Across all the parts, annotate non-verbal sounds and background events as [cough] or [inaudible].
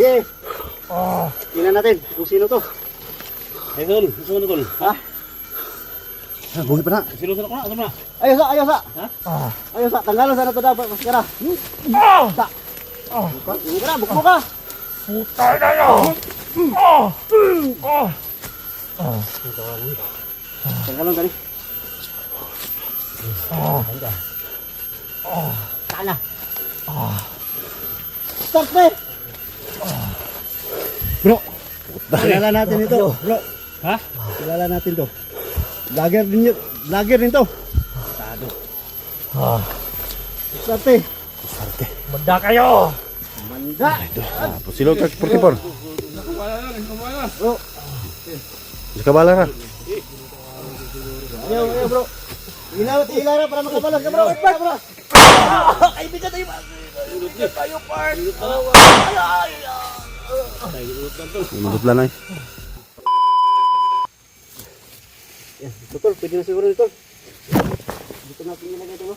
Eh. Tingnan natin kung sino to. Eh, tol. Na, tol. Ha? Ah, buhay pa na. Sinusunod ko na. Ano na? Ayos sa, ayos sa. Ha? Ayos sa, tanggalan sa nato dapat maskara. Sa. Buka, buka, bukmo ka. Putay na yun! Oh! Oh! Tanggalan ka ni. Sana. Stop pre. Bro. Kilala natin ito, bro. Ha? Kilala natin to. Lager din yun. Lager din to. Ah, Sarte. Manda kayo! Manda. Ah, Pusilo ka, 44. Bro. Sa kabala ra. Ayaw, ayaw bro. Ilaw, ilaw na para makabalas ka bro. Wait, bro. bro. Ay, bigat tayo! Bigat tayo, part! Umudot lang ay. Yan, Tol, pwede na siguro ito. Dito natin nilagay ito.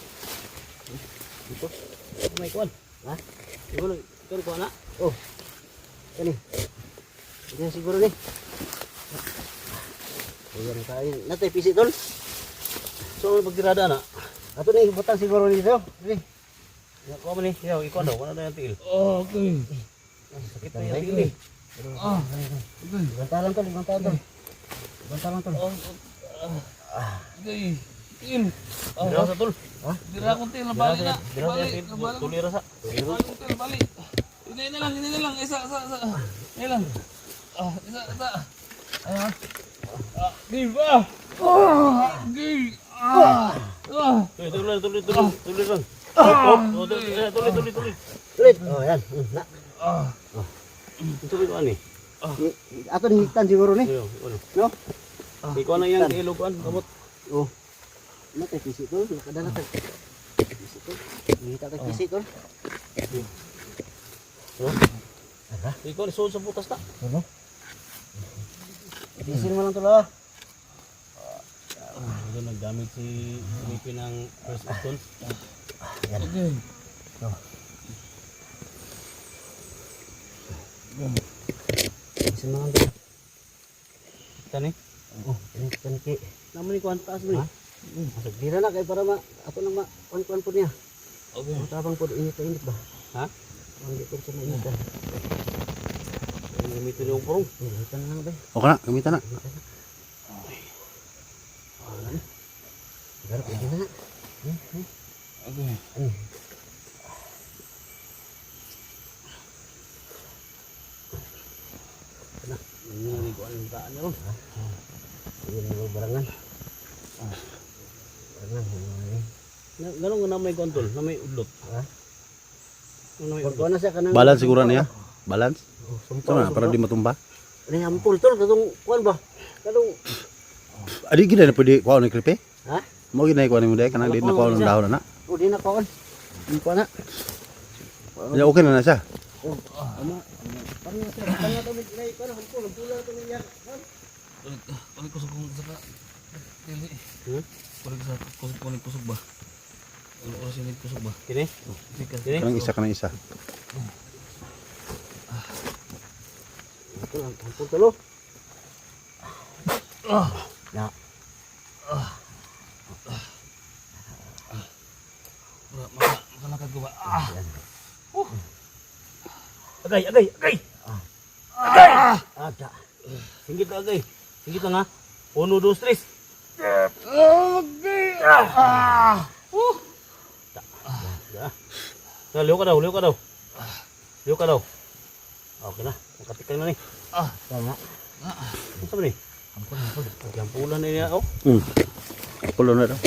Dito. May kuwan. Ha? Siguro, ikaw kuwan na. Oh. Yan eh. Pwede na siguro ni. Ayan na tayo. Natay, pisi tol. So, pagtirada na? Ato na butang siguro dito. Sige. Kuha mo ni. Ikaw, ikaw daw. Wala na yung tiil. Okay. Sakit na yung tiil eh. Ah, Bantalan tol, bantalan tol. Bantalan tol. okay. Til. Dira sa tol. Dira akong til, nabali na. Nabali, nabali. Tulira sa. Nabali akong til, nabali. Hinay na lang, hinay na lang. Isa, isa, isa. Hinay lang. Ah, isa, isa. Ayan. Ah, give ah. Ah, give. Ah. Ah. Tuloy, tuloy, tuloy, tuloy. Tuloy lang. Oh, oh, tuloy, tuloy, tuloy, tuloy. Ulit. Oh, yan. Mm, Na. Ah. Tuloy ko ani. Ato ni higtan siguro ni. Ano. No? Ikaw na yung ilog kuwan. Kamot. Oh. Natay, pisi tol. Nakadala tol. Pisi tol. Ngita tayo pisi tol. Ikaw, isuod sa butas ta. Pisi mo lang tol ah. Ito naggamit si Felipe ng first stone. Okay. Pisi mo lang tol. Tani. Oh, ini kan ki. Naman ni kuwan taas ni. Masag dira na kay para ma ato nang ma kuan-kuan po niya. Okay. Ang tabang po init na init ba? Ha? Ang di ko sa mainit. ah. Namito yung purong. Initan lang ba? O kana, gamitan na. Garap lagi na. Okay. Ini niya ron. Ini mo barangan. Barangan ini. Na- Ganun nga na may kontol, na may udlot. Ha? Ano na may Kuan udlot. na siya kanang Balance siguro niya. Balance. Oh, para di matumba. Ini ampul tol kadung kuan ba? Kadung Adi gina na pwede kuha ni kripe. ha? Mo gina kuha ni mo dai kanang di na kuha ng dahon na. Oh, di na kuan. Di kuan na. Ya okay na na siya. Oh, Kulit, kulit kusog kong isa ka. Dili. Hmm? Kulit sa kusog, kulit kusog ba? Kulit oras yung kusog ba? Kini? Sikas. Kini? Kanang isa kanang isa. Ampul, ampul tolo. Ah. Ya. Wala, maka, makalakad ko ba? Ah! Agay, agay, agay! Ada. Singgit ka agay. Singgit lang ha. Uno, dos, tres. Okay! Ah! Uh! Na, liw ka daw, liw ka daw. Liw ka daw. Okay na, makatikang na ni. Ah! Tama. Ano sa ba ni? Na niya, oh. Hmm. Pulo na daw.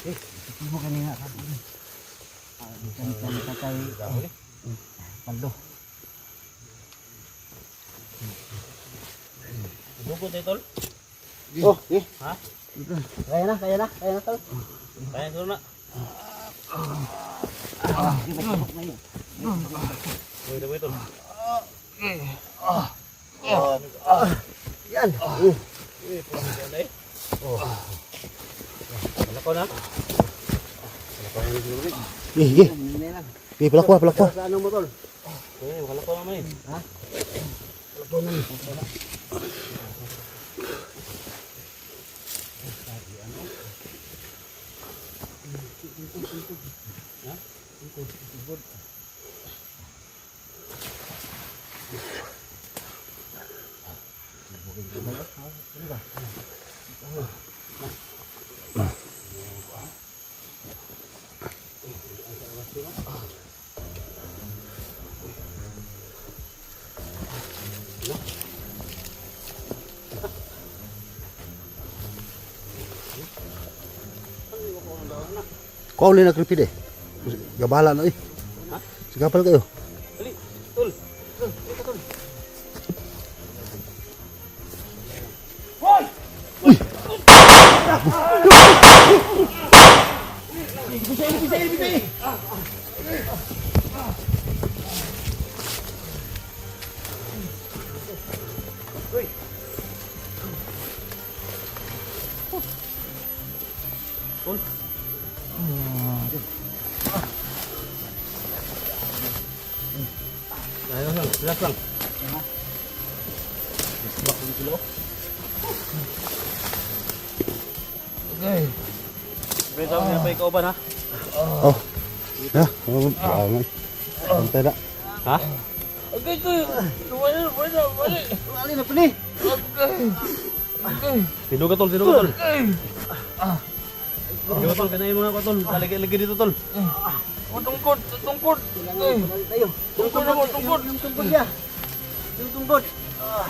Ito mo kanina ka. Ah, kan kan kakay. Paldo. Dugo tayo, tol. Oh, eh. Ha? Kaya na, kaya na, kaya na tol. Kaya ko na. Di ba kapok na yun? Wait, wait, tol. Yan. Uh. Eh, ka na eh. Oh. Wala ko na. Ih, ih. Hinay lang. Ih, pelakwa, pelakwa. Sa ano mo tol? Eh, wala ko naman eh. Kau ulit na deh. Gabala na eh. Sigapal kayo. Okay. Pre, sabi niya pa ikaw ba na? Oh. Ya, oh, bangai. Santai dah. Ha? Okay, okay. Wala, wala, wala. Wali na pili. Okay. Okay. Tinuga tol, tinuga tol. Okay. Tinuga tol, kanayin mo nga ko tol. Lagi-lagi dito tol. Tungkod, tungkod. Tayo. Tungkod ako, tungkod. Yung tungkod niya. Yung tungkod. Ah,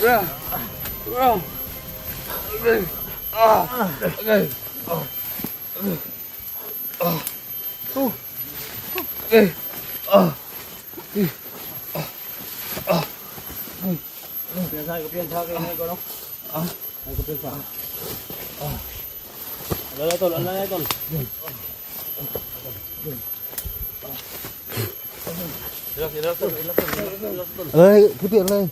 Bra. Bra. Okay. Ah. Okay. Ah. Ah. Oh. Okay. Ah. Piyansa ko, piyansa ko. Hinay ko, no? Ah. Ay ko, piyansa. Alala tol, alala tol. Relax, relax tol, relax tol, relax, relax tol. Eh, creepy lah.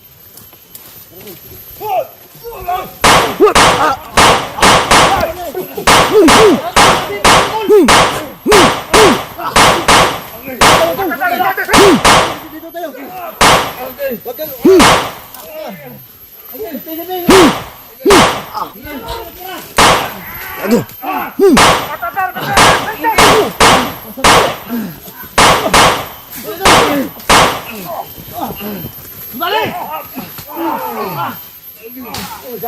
Dito tayo. Okay. Wag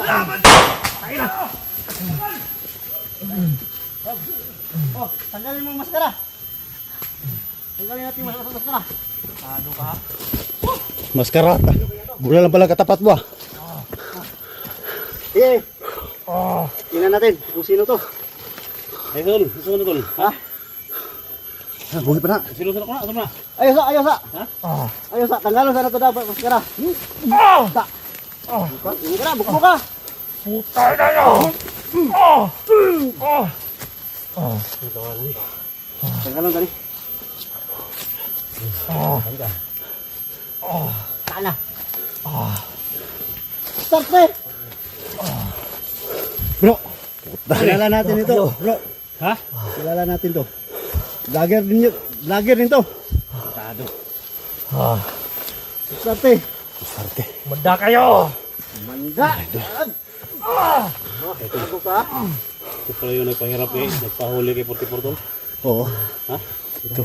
kang... Oh, tanggalin mo yung maskara. Tanggalin natin yung mas- maskara. Maskara. Mula lang pala katapat mo ah. Eh. Tingnan natin kung sino to. Tol, gusto na tol. Ha? Ah, buhay pa na. Sino sino ko na, sino na? Ayos sa, ayos sa. Ha? Ayos sa, tanggalin sa nato dapat maskara. Ah. Ta. Ini ka na, buka mo ka. Puta na yun. Ah. Ah. Tanggalin tadi. Ah. Sana. Start na eh. Bro. Kilala natin ito, bro. Ha? Kilala natin to. Vlogger din yun. Vlogger din to. Tado. Ah. Start eh. Sarte. Manda kayo. Manda. Ah. Bago ka. Ito pala yung nagpahirap eh, nagpahuli kay 44 tol. Oo. Ha? Ito.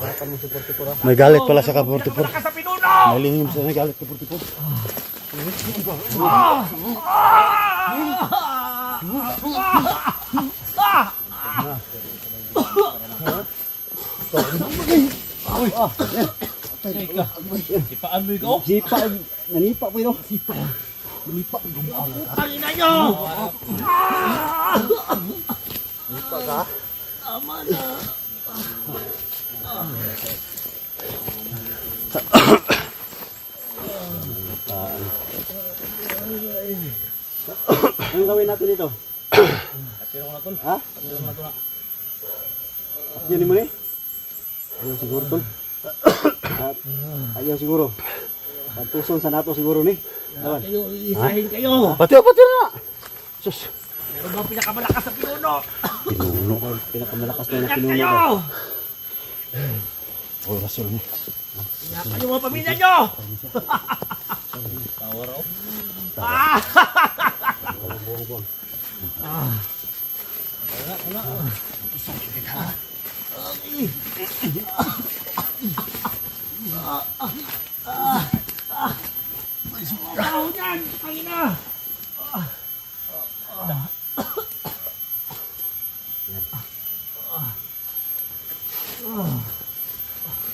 May galit pala sa ka-44. Ka sa pinuno. May lihim sa may galit ka-44. Ipaan mo ikaw? Sipa. Nanipa po ito. Sipa. Tangin na nyo. Nipa ka. Anong gawin natin dito? Pero ko na tol. Ha? Pero ko na tol. Yan mo ni? Ayaw siguro tol. At ayaw siguro. Pagtuson sa nato siguro ni. Dawan. Kayo, isahin kayo. Pati pati na. Sus. Meron bang pinakamalakas sa pinuno? Pinuno. Pinakamalakas na pinuno ko. Oh, rasul ni. Ingat kayo mga pamilya nyo! Ah! 나오냐 강이나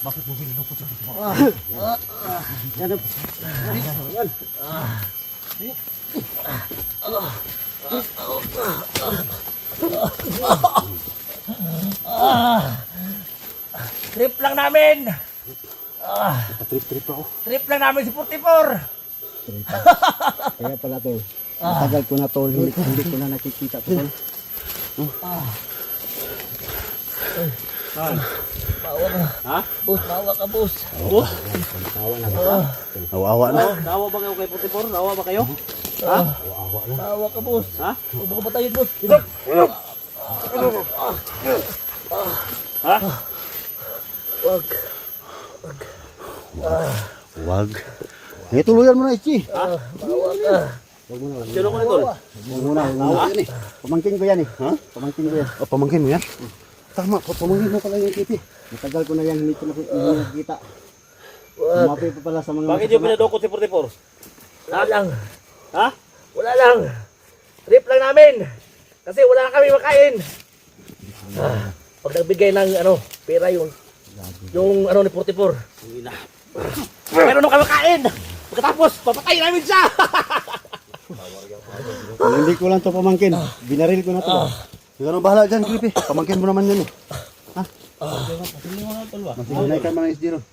막을 부분이 놓고 좀 나는 아. Trip lang namin! Trip-trip ako. Trip lang namin si 44! Kaya pala tol. Matagal ko na tol. Hindi, hindi ko na nakikita to tol. Ha? Boss, bawa ka boss! Tawa na. Awa na. Oh, ba kayo kay 44? Dawa ba kayo? Bawa ka boss! Ha? Huwag mo patayin boss! Ha? Wag! Wag. Ngayon tuluyan mo na, Ichi. Bawa ka! Sino ko nito? Huwag muna. Huwag muna. Yan eh. Pamangkin ko yan eh. Ha? Pamangkin ko yan. O, pamangkin mo yan? Tama, pa- pamangkin mo pala yung kipi. Matagal ko na yan. Hindi ko na nakikita. Wag! Umapi pa pala sa mga Bakit yung pinadukot si 44? Wala lang! Ha? Wala lang! Trip lang namin! Kasi wala na kami makain! Ah, pag nagbigay ng ano, pera yung yung ano ni 44. Ina. Meron na kami makain! Pagkatapos, papatay namin siya! [laughs] Kung hindi ko lang to pamangkin. Binaril ko na to. Ikaw na bahala dyan, kipi. Pamangkin mo naman yan eh. Masinanay ka ng SG ron.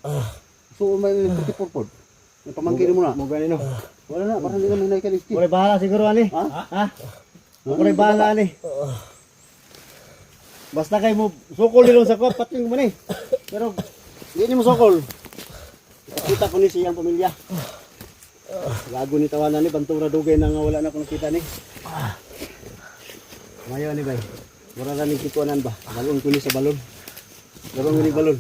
So, may 44 pod. Pamangkin mo na. Mo ganino. Wala na, parang hindi na may ka ng SG. Kulay bahala siguro ani. Ha? Ha? Kulay bahala ani. Basta kay mo sukol nilo sa kwat pating mo ni. Pero hindi mo sukol. Kita ko ni siyang pamilya. Gago ni tawanan ni Bantura Dugay na nga wala na ko nakita ni. Ngayon ni bay. Mura na ni kikuanan ba? Balon ko ni sa balon. Laro ni balon.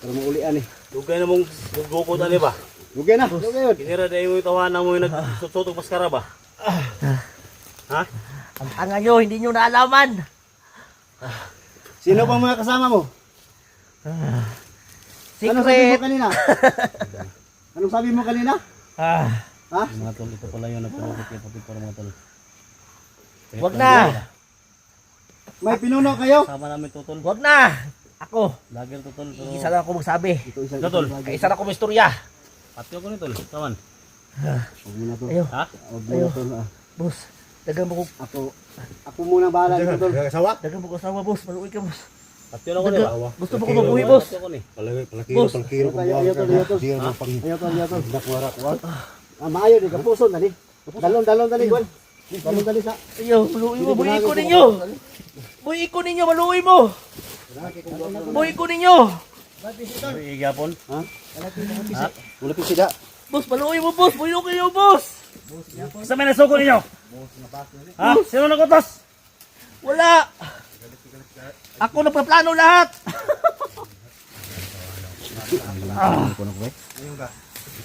Pero maulian ni. Dugay na mong gugukot ani ba? Dugay na. Dugay yun. Kinira na yung tawanan mo yung nagsusutog maskara ba? Ha? Ang tanga nyo, hindi nyo naalaman! Sino pang mga kasama mo? Ano sabi mo Secret! kanina? [laughs] Anong sabi mo kanina? Ah, Ha? Mga tol, ito pala yung nagpapakit kay 44 mga tol. wag na! May pinuno kayo? Sama namin to tol. Wag na! Ako, Lager to tol. Pero... isa lang ako magsabi. Ito isang Ito, tol. Kaisa lang ako may istorya. Pati ako ni tol. Tawan. Huwag mo na to. Ayaw, Ha? Huwag mo na to. ah. boss. Dagan mo ko, Ako, ako muna bahala dito tol. Kasawa? dagan mo ko asawa, boss. Maluwi ka, boss. Pati ako ni Dagan, ba? gusto mo ko mabuhi, boss. Ni. Palakiro, palakiro. Ayaw, ayaw, tol, ayaw, tol. Diyan ang pang... Ayaw tol, ayaw tol. Nakwara, kwat. Ah, maayo di kapuson dali. Dalon, dalon dali, Juan. Dalon dali sa. Ayaw, maluwi mo. Buhi ko ninyo. Buhi ko ninyo, maluwi mo. Buhi ko ninyo. Ay, Gapon. Ha? Wala pisida. Boss, maluwi mo, boss. Buhi ko ninyo, boss. Sa may nasuko ninyo? Ha? Sino nagutos? Wala. Ako nagpaplano lahat.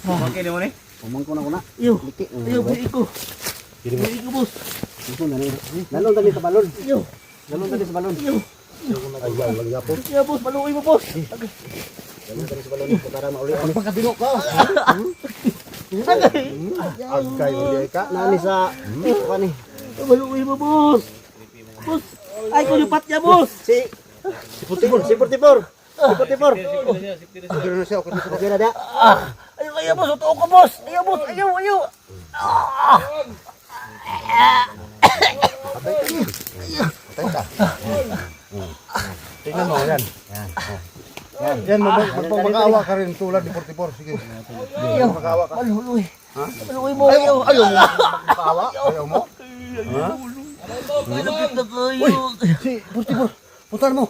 Okay ni mo ni? Pumang ko na ko na. Liki. ayaw, buhi ko. Buhi ko, boss. Ito dali. Dalon dali sa balon. Ayaw, Dalon dali sa balon. ayaw. Ayaw, lagi apo. Ayaw, boss. Maluwi mo, boss. Dalon dali sa balon para mauli. Ano pa kabino ka? Agkay, ka. Nani sa kuan ni. Maluwi mo, boss. Boss. Ay, niya, boss. Si Si Putipor, si Putipor. Si Putipor. Pero na siya, okay na da. Ah, ayaw, ayaw, boss. Totoo ko, boss. Ayaw, boss. Ayaw, ayaw. Tingnan mo, yan. Yan, yan mag- magpapakaawa ka rin tulad ni 44. Sige. Ayaw. Magpapakaawa ka. Maluwi. Maluwi mo, ayaw. Ayaw mo magpapakaawa? [laughs] Ayaw mo? Malapit na kayo. Si 44, puntahan mo.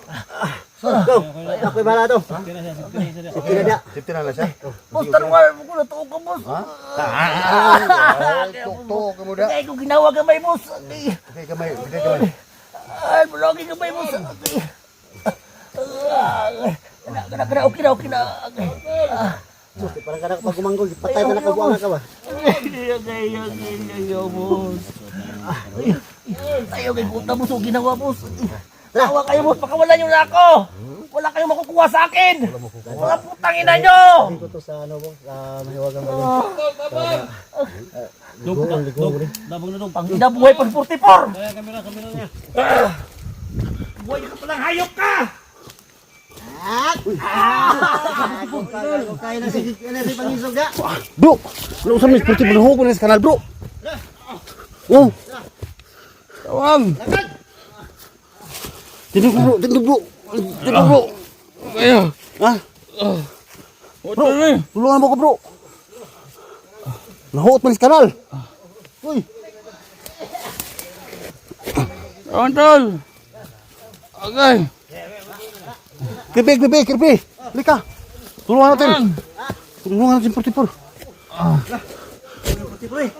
Go. Ako'y bahala to. Sige na niya. Safety na lang siya. Boss, tanungan mo ko na tuog ka, boss. Ay, tuktok ka mo da. Kaya ko ginawa gamay, boss. Ay, Okay, kamay, okay, kamay. ay, malaki gamay, boss. Ay, Kana, kana, kana, okay na, okay na. Ah, Parang kada pag gumanggol, patay na nakabuang ka ba? Ay, ay, ay, boss. Ay, Ayaw kay kuta, boss. Ginawa, boss. Tawa kayo, boss. Pakawalan niyo na ako. Wala kayong makukuha sa akin. Wala putang ina niyo. Hindi ko to sa ano po, sa mahiwagang ba Tabang, tabang. Dog, dog, dog. Dabang na dog. Pang ina buhay pag 44. Kaya kamera, kamera niya. Buhay ka palang hayop ka. Bro, lu usah mis pergi berhubung dengan kanal bro. Wow, kawan. Jadi bro, jadi bro, jadi bro. Ayo, ah, bro, tulungan aku bro. Lahot manis kanal. Uy. Kawan tol. Okay. Kirpi, kirpi, kirpi. Lika. Tulungan natin. Tulungan natin, purtipur. Ah. Purtipur eh.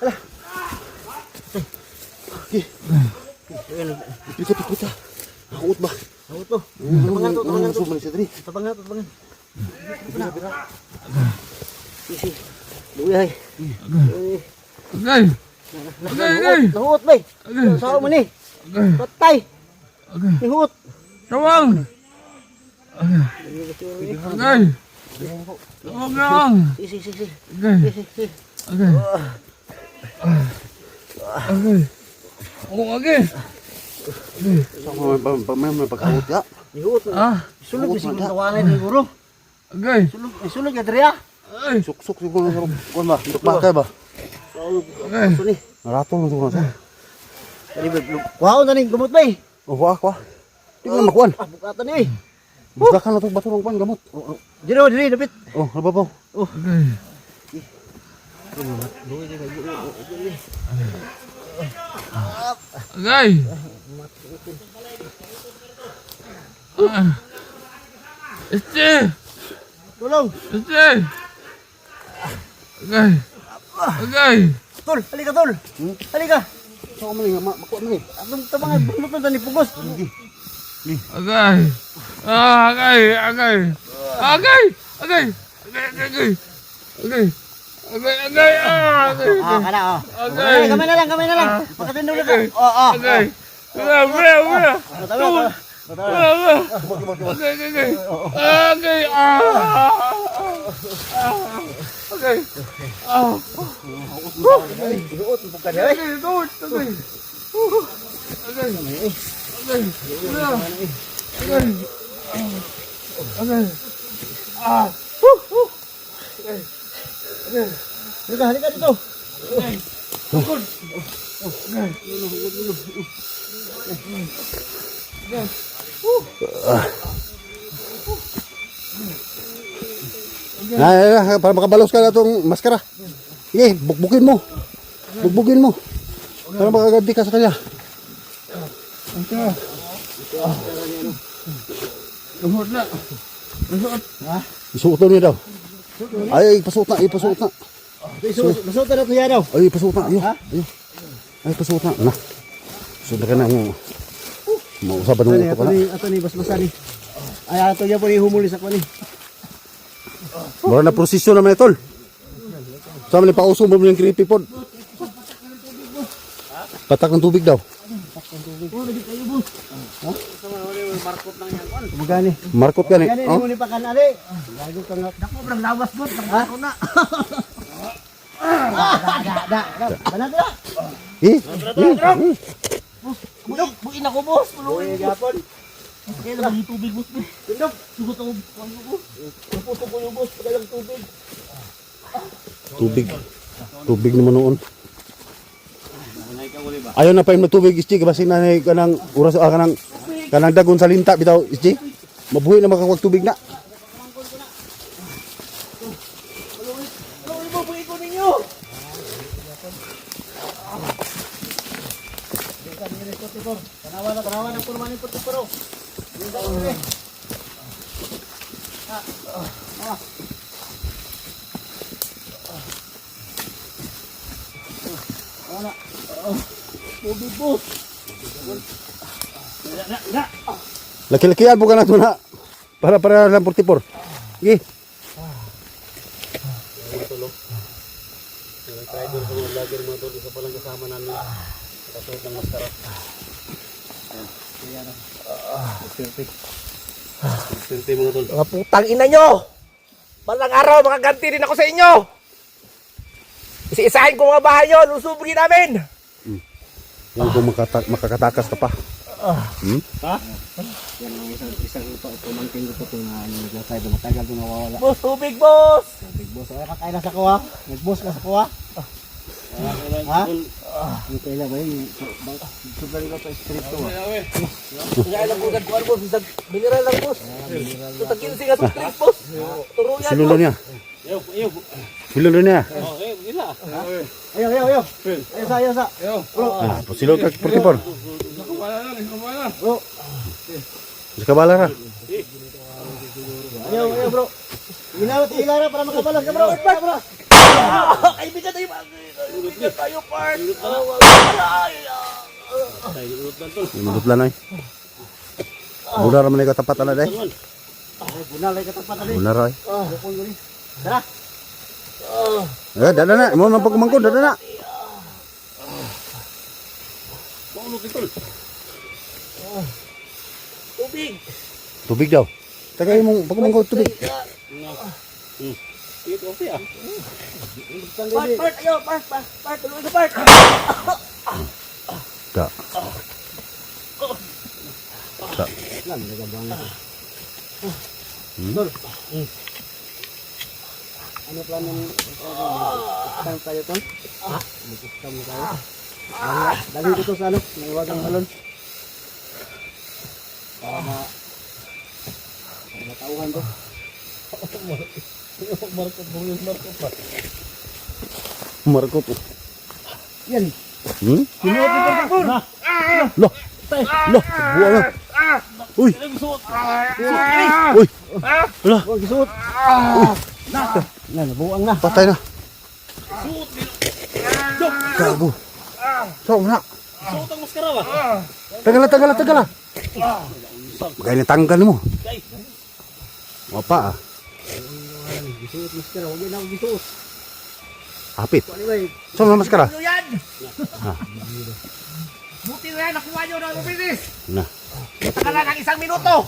Hala. Okay. Pipita, pipita. Nakaut ba? Nakaut to. Tapangan to, tapangan to. Tapangan to, tapangan. Pipita, pipita. Isi. Luwi ay. Agay. Agay, agay. Nakaut ba eh. Sao mo ni? Patay. Agay. Nihut. Tawang. Tawang. Agay! Huwag na lang! Agay! Agay! Agay! Oo, agay! Pamay mo pagkawot ka? Nihot na. Sulog na siguro tawanan ni Guru. Agay! Sulog na Drea! Suksok siguro na kuwan ba? Untuk bakay ba? Agay! Naratol na siguro na siya. Kuhaon na rin gumot ba eh? Kuha, kuha. Hindi ko na makuhan. Ah, bukatan eh. Basta ka na ito, bato ng kuwan, gamot. Oh, oh. Dino, dili, oh, lapit. Oh, ano lababaw. Oh. Agay! Ah. Este! Tulong! Este! Agay! Agay! Tol, halika tol! Hmm? Halika! Saan ka maling, makuha maling. Atong tabangan, bunot na ni Pugos. Agay. Ah, agay, agay. Agay, agay. Agay, agay. Agay. Agay, agay. Ah, agay. Ah, kana oh. Agay. Kamay na lang, kamay na lang. Ah. Pagkatindog na. Oh, oh. Agay. Wala, wala, wala. Tawag. Okay, okay, okay. Okay, ah. Okay. Ah. Okay, okay. Okay, okay. Okay. Wala. Okay. Okay. Ah. Halika, halika dito. Ay, ay, ay, para makabalos ka na itong maskara. Sige, bukbukin mo. Bukbukin mo. Para makaganti ka sa kanya. Lumot na. Isuot daw niya daw. Ay, ay, pasuot na, ay, pasuot na. Masuot na tuya daw. Ay, pasuot na. Ayun, ayun. Ay, pasuot na. Na. Suot na ka na. Mausapan ng uto ato ka na. ni ato ni basbasan ni. Ay ato ya po ni humuli sa kwani. Mura na prosesyon naman ito. Sama ni pauso mo yung creepy pod. Patak ng tubig daw. Oh, hindi kayo bun. Ha? Sama wala markot lang yan kon. Magani. Markot gani. Oh. Muli pa kan ali. Gago kang dako brang lawas bun. Ako na. Ah, da da da. Bana da. Eh. eh, eh. Bus, buin ako bus. Puluin gapon. Kaya lang yung tubig bus. Tindop. Sugot ako kon bus. Puputok ko yung bus, kaya lang tubig. Tubig. Tubig naman noon. Ayaw na pa yung tubig, Ichi. Kasi na kanang oras, ah, kanang, kanang dagon sa linta, bitaw, Ichi. Mabuhay na makakawag tubig na. Tulungan mo, buin ko ninyo. Tanawa na tanawa na puro maning puto puro. Laki-lakian bukan na ito na. Para para lang 44. Sige. Mga driver sa mga vlogger mga tol, isa pa lang kasama namin. Nakasuot ng maskara. Swerte mga tol. Mga putang ina nyo! Balang araw, makaganti rin ako sa inyo! Isa-isahin ko mga bahay nyo, lusubugin namin! Yan kung makata- makakatakas ka pa. Hmm? Yan ang isang isang pa pumangkin ko po na ano naglatay do matagal do nawawala. Boss, tubig, boss! Big boss, ay kakain na sa kuha. Nag-boss ka sa kuha. Ha? Yung kaya ba yung sobrang ko to street to. Kaya lang po nagkuhan, boss. Mineral lang, boss. Tutag 15 nga sa street, boss. Turo yan, Silulo boss. niya. Ayaw, ayaw. Niya. Oh, eh, gila. Ayaw, ayaw, ayaw. Ayaw sa, ayaw sa. Ah, pasilot ka 44. Bro, Sa kabala ra. ayaw, ayaw bro. Inawat ilara para makabalas ka bro. Bro, bro. Ah, Kaibigan tayo, kaibigan tayo, part. Ah, Ay, ah. Urot lang ay. Bunar man ay katapat ala day. Tol, Bunalay ka tapat ali. Bunar ay. Bukol yun. Tara. Eh, dada na. Mo man pagkumangkon, dada na. Maulog ni tol. Tubig! Tubig daw. Tagay mong pagkumangkon tubig. Hmm. Sige, okay ah. Part, part, ayaw, part, part, part, tulungan sa part. Da. Lan, nagabang. Ano plano ni Saan tayo tol? Ha? Magkuktam tayo. Dali- Dali ko to sa ano, naiwagang salon. Para ma... matauhan to. Markot. Yan. Hmm? Sinuot ni Pagkakor. Lo. Lo. Buwa na. Uy. Uy. Wala. Huwag isuot. Na. Na, nabuang na. Patay na. Gago. So, na. Suot ang maskara ba? Tagal na, tagal na, tagal na. Bagay na tanggal mo. Wapa ah. Isuot maskara, huwag yan ako gisuot. Hapit. Anyway, So, na maskara. Ano yan? Buti na yan, nakuha nyo ng mabilis. Na. Taka lang ang isang minuto.